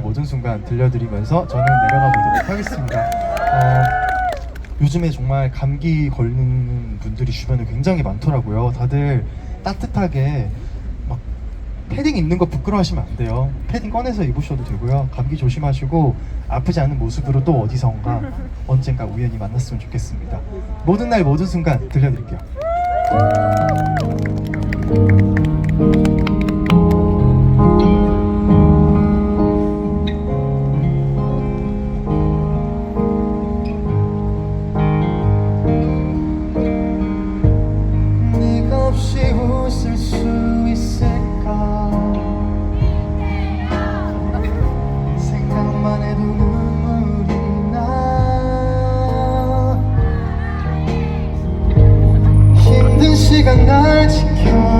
모든 순간 들려드리면서 저는 내려가 보도록 하겠습니다. 어, 요즘에 정말 감기 걸리는 분들이 주변에 굉장히 많더라고요. 다들 따뜻하게 막 패딩 입는 거 부끄러워하시면 안 돼요. 패딩 꺼내서 입으셔도 되고요. 감기 조심하시고 아프지 않은 모습으로 또 어디선가 언젠가 우연히 만났으면 좋겠습니다. 모든 날 모든 순간 들려드릴게요.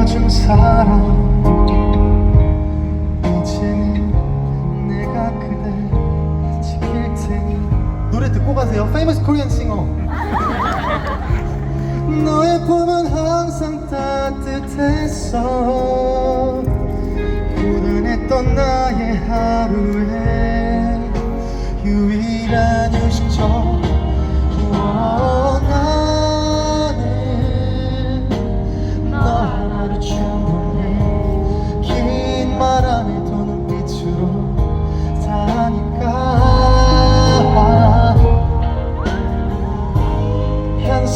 지켜준 사람. 이제는 내가 그댈 지킬 테니. 노래 듣고 가세요. Famous Korean Singer. 너의 품은 항상 따뜻했어 고단했던 나의 하루에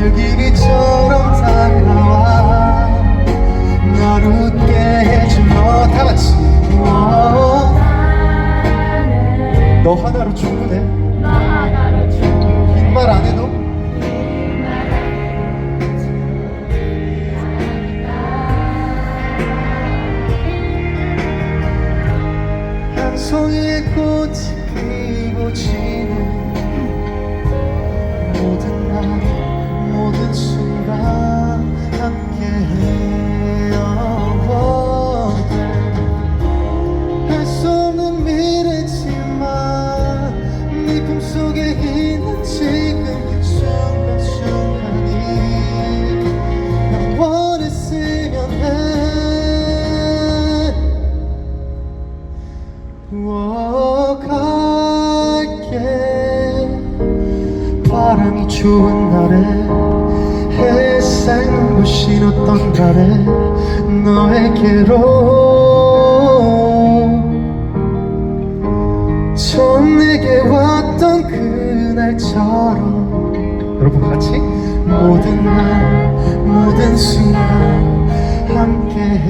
줄기비처럼 다가와. 널 웃게 해준 너 다같이. 너 하나로 충분해. 긴말안 해도? 한 송이의 꽃이 피고 지는 모든 날 모든 순간 함께해요. 할수 없는 미래지만 네 품속에 있는 지금 순간순간이 난 원했으면 해. 워 갈게. 바람이 추운 날에 신 어떤 날에 너에게로 처음 내게 왔던 그날처럼. 여러분 같이 모든 날 모든 순간 함께해.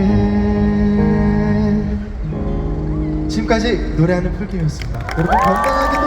지금까지 노래하는 풀김이었습니다. 여러분 건강하게